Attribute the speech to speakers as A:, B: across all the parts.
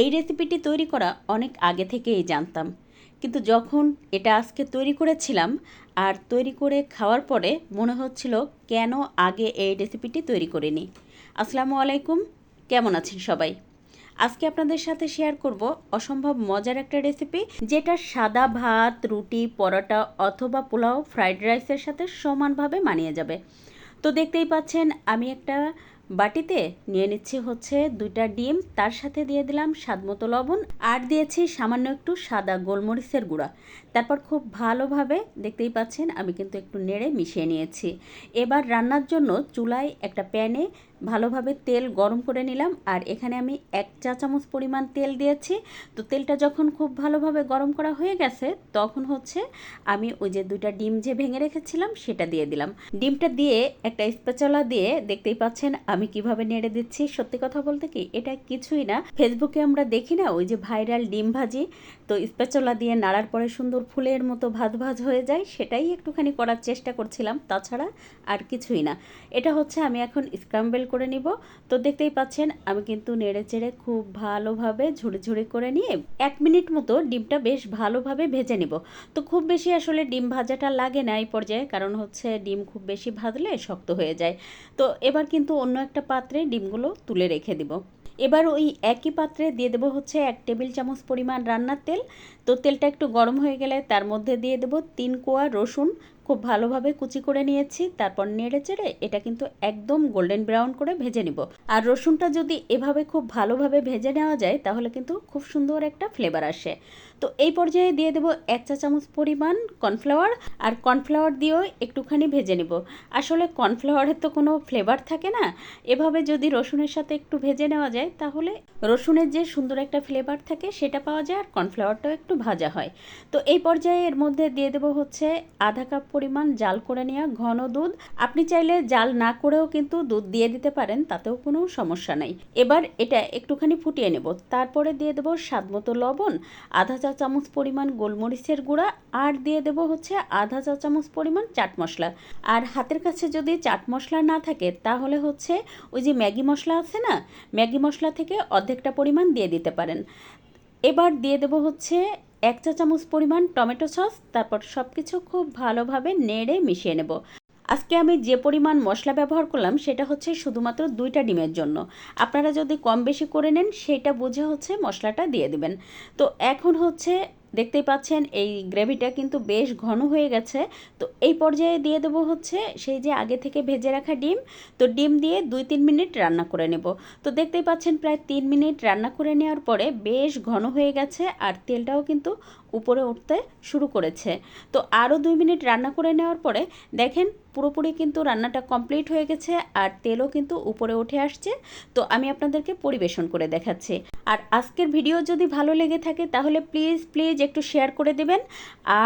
A: এই রেসিপিটি তৈরি করা অনেক আগে থেকেই জানতাম। কিন্তু যখন এটা আজকে তৈরি করেছিলাম আর তৈরি করে খাওয়ার পরে মনে হচ্ছিল, কেন আগে এই রেসিপিটি তৈরি করিনি? আসসালামু আলাইকুম, কেমন আছেন সবাই? আজকে আপনাদের সাথে শেয়ার করব অসম্ভব মজার একটা রেসিপি যেটা সাদা ভাত, রুটি, পরোটা অথবা পোলাও ফ্রাইড রাইসের সাথে সমানভাবে মানিয়ে যাবে। তো দেখতেই পাচ্ছেন, আমি একটা বাটিতে নিয়ে নিচ্ছি হচ্ছে দুইটা ডিম, তার সাথে দিয়ে দিলাম স্বাদমতো লবণ, আর দিয়েছি সামান্য একটু সাদা গোলমরিচের গুঁড়া। তারপর খুব ভালোভাবে দেখতেই পাচ্ছেন, আমি কিন্তু একটু নেড়ে মিশিয়ে নিয়েছি। এবার রান্নার জন্য চুলায় একটা প্যানে ভালোভাবে তেল গরম করে নিলাম, আর এখানে আমি এক চা চামচ পরিমাণ তেল দিয়েছি। তো তেলটা যখন খুব ভালোভাবে গরম করা হয়ে গেছে, তখন হচ্ছে আমি ওই যে দুইটা ডিম যে ভেঙে রেখেছিলাম, সেটা দিয়ে দিলাম। ডিমটা দিয়ে একটা স্পেচলা দিয়ে দেখতেই পাচ্ছেন আমি কীভাবে নেড়ে দিচ্ছি। সত্যি কথা বলতে কি, এটা কিছুই না। ফেসবুকে আমরা দেখি না, ওই যে ভাইরাল ডিম ভাজি। তো স্পেচলা দিয়ে নাড়ার পরে সুন্দর ফুলের মতো ভাজ ভাজ হয়ে যায়, সেটাই একটুখানি করার চেষ্টা করছিলাম, তাছাড়া আর কিছুই না। এটা হচ্ছে আমি এখন স্ক্রাম্বেল করে নিব। তো দেখতেই পাচ্ছেন, আমি কিন্তু নেড়ে চেড়ে খুব ভালোভাবে ঝুড়ি ঝুড়ি করে নিয়ে এক মিনিট মতো ডিমটা বেশ ভালোভাবে ভেজে নিব। তো খুব বেশি আসলে ডিম ভাজাটা লাগে না এই পর্যায়ে, কারণ হচ্ছে ডিম খুব বেশি ভাজলে শক্ত হয়ে যায়। তো এবার কিন্তু অন্য একটা পাত্রে ডিমগুলো তুলে রেখে দিব। এবার ওই একই পাত্রে দিয়ে দেবো হচ্ছে এক টেবিল চামচ পরিমাণ রান্নার তেল। তো তেলটা একটু গরম হয়ে গেলে তার মধ্যে দিয়ে দেবো তিন কোয়া রসুন খুব ভালোভাবে কুচি করে নিয়েছি, তারপর নেড়ে চেড়ে এটা কিন্তু একদম গোল্ডেন ব্রাউন করে ভেজে নিব। আর রসুনটা যদি এভাবে খুব ভালোভাবে ভেজে নেওয়া যায়, তাহলে কিন্তু খুব সুন্দর একটা ফ্লেভার আসে। তো এই পর্যায়ে দিয়ে দেবো এক চা চামচ পরিমাণ কর্নফ্লাওয়ার আর কর্নফ্লাওয়ার দিয়েও একটুখানি ভেজে নিব। আসলে কর্নফ্লাওয়ারের তো কোনো ফ্লেভার থাকে না। এভাবে যদি রসুনের সাথে একটু ভেজে নেওয়া যায়, তাহলে রসুনের যে সুন্দর একটা ফ্লেভার থাকে, সেটা পাওয়া যায়, আর কর্নফ্লাওয়ারটাও একটু ভাজা হয়। তো এই পর্যায়ে এর মধ্যে দিয়ে দেবো হচ্ছে আধা কাপ পরিমাণ জাল করে নেওয়া ঘন দুধ। আপনি চাইলে জাল না করেও কিন্তু দুধ দিয়ে দিতে পারেন, তাতেও কোনো সমস্যা নাই। এবার এটা একটুখানি ফুটিয়ে নেব। তারপরে দিয়ে দেবো স্বাদ মতো লবণ, আধা চা চামচ পরিমাণ গোলমরিচের গুঁড়া, আর দিয়ে দেবো হচ্ছে আধা চা চামচ পরিমাণ চাট মশলা। আর হাতের কাছে যদি চাট মশলা না থাকে, তাহলে হচ্ছে ওই যে ম্যাগি মশলা আছে না, ম্যাগি মশলা থেকে অর্ধেকটা পরিমাণ দিয়ে দিতে পারেন। এবার দিয়ে দেবো হচ্ছে এক চা চামচ পরিমাণ টমেটো সস, তারপর সব কিছু খুব ভালোভাবে নেড়ে মিশিয়ে নেব। আজকে আমি যে পরিমাণ মশলা ব্যবহার করলাম, সেটা হচ্ছে শুধুমাত্র দুইটা ডিমের জন্য। আপনারা যদি কম বেশি করে নেন, সেটা বুঝে হচ্ছে মশলাটা দিয়ে দিবেন। তো এখন হচ্ছে দেখতেই পাচ্ছেন, এই গ্রেভিটা কিন্তু বেশ ঘন হয়ে গেছে। তো এই পর্যায়ে দিয়ে দেবো হচ্ছে সেই যে আগে থেকে ভেজে রাখা ডিম। তো ডিম দিয়ে দুই তিন মিনিট রান্না করে নেব। তো দেখতেই পাচ্ছেন, প্রায় তিন মিনিট রান্না করে নেওয়ার পরে বেশ ঘন হয়ে গেছে আর তেলটাও কিন্তু উপরে উঠতে শুরু করেছে। তো আরও দুই মিনিট রান্না করে নেওয়ার পরে দেখেন পুরোপুরি কিন্তু রান্নাটা কমপ্লিট হয়ে গেছে আর তেলও কিন্তু উপরে উঠে আসছে। তো আমি আপনাদেরকে পরিবেশন করে দেখাচ্ছি। আর আজকের ভিডিও যদি ভালো লেগে থাকে তাহলে প্লিজ প্লিজ একটু শেয়ার করে দেবেন।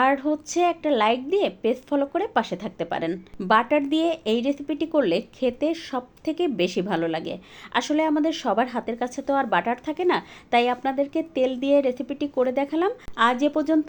A: আর হচ্ছে একটা লাইক দিয়ে পেজ ফলো করে পাশে থাকতে পারেন। বাটার দিয়ে এই রেসিপিটি করলে খেতে সব থেকে বেশি ভালো লাগে। আসলে আমাদের সবার হাতের কাছে তো আর বাটার থাকে না, তাই আপনাদেরকে তেল দিয়ে রেসিপিটি করে দেখালাম। আজ এ পর্যন্ত